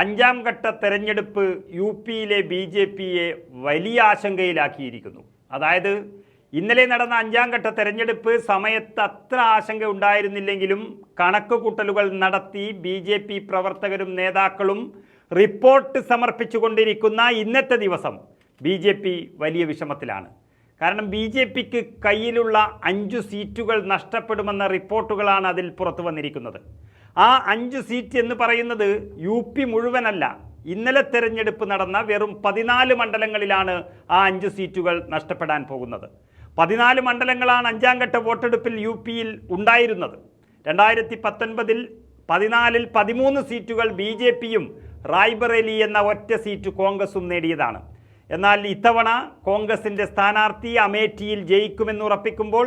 അഞ്ചാം ഘട്ട തെരഞ്ഞെടുപ്പ് യു പിയിലെ ബി ജെ പിയെ വലിയ ആശങ്കയിലാക്കിയിരിക്കുന്നു. അതായത് ഇന്നലെ നടന്ന അഞ്ചാം ഘട്ട തെരഞ്ഞെടുപ്പ് സമയത്ത് അത്ര ആശങ്ക ഉണ്ടായിരുന്നില്ലെങ്കിലും കണക്ക് കൂട്ടലുകൾ നടത്തി ബി ജെ പി പ്രവർത്തകരും നേതാക്കളും റിപ്പോർട്ട് സമർപ്പിച്ചുകൊണ്ടിരിക്കുന്ന ഇന്നത്തെ ദിവസം ബി ജെ പി വലിയ വിഷമത്തിലാണ്. കാരണം ബി ജെ പിക്ക് കയ്യിലുള്ള അഞ്ചു സീറ്റുകൾ നഷ്ടപ്പെടുമെന്ന റിപ്പോർട്ടുകളാണ് അതിൽ പുറത്തു വന്നിരിക്കുന്നത്. ആ അഞ്ച് സീറ്റ് എന്ന് പറയുന്നത് യു പി മുഴുവനല്ല. ഇന്നലെ തെരഞ്ഞെടുപ്പ് നടന്ന വെറും പതിനാല് മണ്ഡലങ്ങളിലാണ് ആ അഞ്ച് സീറ്റുകൾ നഷ്ടപ്പെടാൻ പോകുന്നത്. പതിനാല് മണ്ഡലങ്ങളാണ് അഞ്ചാം ഘട്ട വോട്ടെടുപ്പിൽ യു പിയിൽ ഉണ്ടായിരുന്നത്. രണ്ടായിരത്തി പത്തൊൻപതിൽ പതിനാലിൽ പതിമൂന്ന് സീറ്റുകൾ ബി ജെ പിയും റായ്ബറേലി എന്ന ഒറ്റ സീറ്റ് കോൺഗ്രസും നേടിയതാണ്. എന്നാൽ ഇത്തവണ കോൺഗ്രസിന്റെ സ്ഥാനാർത്ഥി അമേഠിയിൽ ജയിക്കുമെന്ന് ഉറപ്പിക്കുമ്പോൾ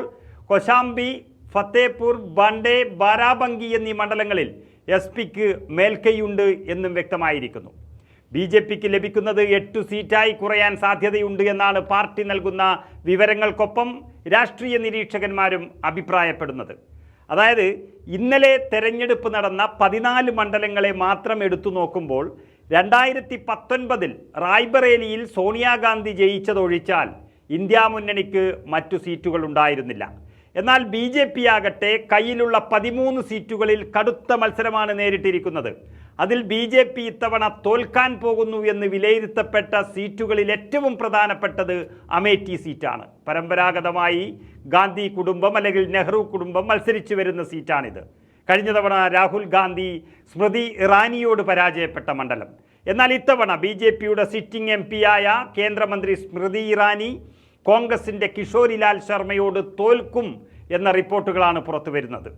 കൊശാംബി ഫത്തേപൂർ ബണ്ടേ ബാരാബങ്കി എന്നീ മണ്ഡലങ്ങളിൽ എസ് പിക്ക് മേൽക്കൈയുണ്ട് എന്നും വ്യക്തമായിരിക്കുന്നു. ബി ജെ പിക്ക് ലഭിക്കുന്നത് എട്ടു സീറ്റായി കുറയാൻ സാധ്യതയുണ്ട് എന്നാണ് പാർട്ടി നൽകുന്ന വിവരങ്ങൾക്കൊപ്പം രാഷ്ട്രീയ നിരീക്ഷകന്മാരും അഭിപ്രായപ്പെടുന്നത്. അതായത് ഇന്നലെ തെരഞ്ഞെടുപ്പ് നടന്ന പതിനാല് മണ്ഡലങ്ങളെ മാത്രം എടുത്തു നോക്കുമ്പോൾ രണ്ടായിരത്തി പത്തൊൻപതിൽ റായ്ബറേലിയിൽ സോണിയാഗാന്ധി ജയിച്ചതൊഴിച്ചാൽ ഇന്ത്യ മുന്നണിക്ക് മറ്റു സീറ്റുകൾ ഉണ്ടായിരുന്നില്ല. എന്നാൽ ബി ജെ പി ആകട്ടെ കയ്യിലുള്ള പതിമൂന്ന് സീറ്റുകളിൽ കടുത്ത മത്സരമാണ് നേരിട്ടിരിക്കുന്നത്. അതിൽ ബി ജെ പി ഇത്തവണ തോൽക്കാൻ പോകുന്നു എന്ന് വിലയിരുത്തപ്പെട്ട സീറ്റുകളിൽ ഏറ്റവും പ്രധാനപ്പെട്ടത് അമേഠി സീറ്റാണ്. പരമ്പരാഗതമായി ഗാന്ധി കുടുംബം അല്ലെങ്കിൽ നെഹ്റു കുടുംബം മത്സരിച്ചു വരുന്ന സീറ്റാണിത്. കഴിഞ്ഞ തവണ രാഹുൽ ഗാന്ധി സ്മൃതി ഇറാനിയോട് പരാജയപ്പെട്ട മണ്ഡലം. എന്നാൽ ഇത്തവണ ബി ജെ പിയുടെ സിറ്റിംഗ് എം പിയായ കേന്ദ്രമന്ത്രി സ്മൃതി ഇറാനി കോൺഗ്രസിന്റെ കിഷോരിലാൽ ശർമ്മയോട് തോൽക്കും എന്ന റിപ്പോർട്ടുകളാണ് പുറത്തു വരുന്നത്.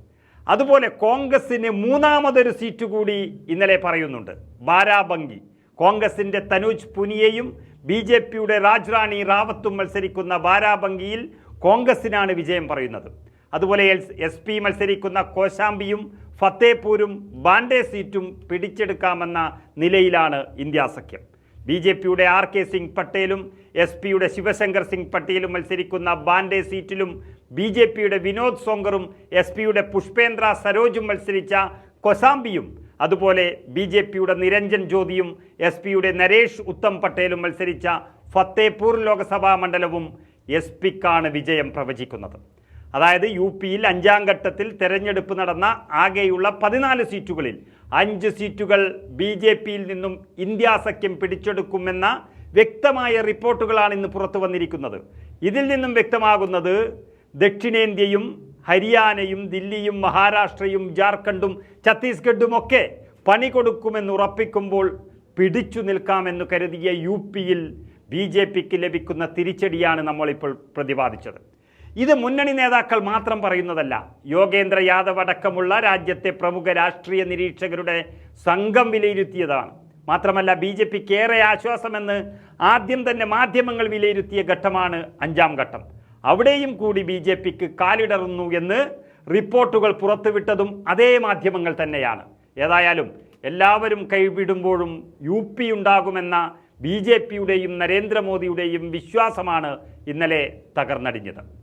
അതുപോലെ കോൺഗ്രസിന് മൂന്നാമതൊരു സീറ്റ് കൂടി ഇന്നലെ പറയുന്നുണ്ട്. ബാരാബങ്കി. കോൺഗ്രസിന്റെ തനൂജ് പുനിയയും ബി ജെ പിയുടെ രാജ്റാണി റാവത്തും മത്സരിക്കുന്ന ബാരാബങ്കിയിൽ കോൺഗ്രസിനാണ് വിജയം പറയുന്നത്. അതുപോലെ എസ് പി മത്സരിക്കുന്ന കോശാംബിയും ഫത്തേപൂരും ബാൻഡേ സീറ്റും പിടിച്ചെടുക്കാമെന്ന നിലയിലാണ് ഇന്ത്യ സഖ്യം. ബി ജെ പിയുടെ ആർ കെ സിംഗ് പട്ടേലും എസ് പിയുടെ ശിവശങ്കർ സിംഗ് പട്ടേലും മത്സരിക്കുന്ന ബാൻഡെ സീറ്റിലും ബി ജെ പിയുടെ വിനോദ് സോങ്കറും എസ് പിയുടെ പുഷ്പേന്ദ്ര സരോജും മത്സരിച്ച കൊസാംബിയും അതുപോലെ ബി ജെ പിയുടെ നിരഞ്ജൻ ജ്യോതിയും എസ് പിയുടെ നരേഷ് ഉത്തം പട്ടേലും മത്സരിച്ച ഫത്തേപൂർ ലോക്സഭാ മണ്ഡലവും എസ് പിക്കാണ് വിജയം പ്രവചിക്കുന്നത്. അതായത് യു പിയിൽ അഞ്ചാം ഘട്ടത്തിൽ തെരഞ്ഞെടുപ്പ് നടന്ന ആകെയുള്ള പതിനാല് സീറ്റുകളിൽ അഞ്ച് സീറ്റുകൾ ബി ജെ പിയിൽ നിന്നും ഇന്ത്യ സഖ്യം പിടിച്ചെടുക്കുമെന്ന വ്യക്തമായ റിപ്പോർട്ടുകളാണ് ഇന്ന് പുറത്തു വന്നിരിക്കുന്നത്. ഇതിൽ നിന്നും വ്യക്തമാകുന്നത് ദക്ഷിണേന്ത്യയും ഹരിയാനയും ദില്ലിയും മഹാരാഷ്ട്രയും ജാർഖണ്ഡും ഛത്തീസ്ഗഡും ഒക്കെ പണി കൊടുക്കുമെന്ന് ഉറപ്പിക്കുമ്പോൾ പിടിച്ചു നിൽക്കാമെന്ന് കരുതിയ യു പിയിൽ ബി ജെ പിക്ക് ലഭിക്കുന്ന തിരിച്ചടിയാണ് നമ്മളിപ്പോൾ പ്രതിപാദിച്ചത്. ഇത് മുന്നണി നേതാക്കൾ മാത്രം പറയുന്നതല്ല. യോഗേന്ദ്ര യാദവ് അടക്കമുള്ള രാജ്യത്തെ പ്രമുഖ രാഷ്ട്രീയ നിരീക്ഷകരുടെ സംഘം വിലയിരുത്തിയതാണ്. മാത്രമല്ല ബി ജെ പിക്ക് ഏറെ ആശ്വാസമെന്ന് ആദ്യം തന്നെ മാധ്യമങ്ങൾ വിലയിരുത്തിയ ഘട്ടമാണ് അഞ്ചാം ഘട്ടം. അവിടെയും കൂടി ബി ജെ പിക്ക് കാലിടറുന്നു എന്ന് റിപ്പോർട്ടുകൾ പുറത്തുവിട്ടതും അതേ മാധ്യമങ്ങൾ തന്നെയാണ്. ഏതായാലും എല്ലാവരും കൈവിടുമ്പോഴും യു പി ഉണ്ടാകുമെന്ന ബി ജെ പിയുടെയും നരേന്ദ്രമോദിയുടെയും വിശ്വാസമാണ് ഇന്നലെ തകർന്നടിഞ്ഞത്.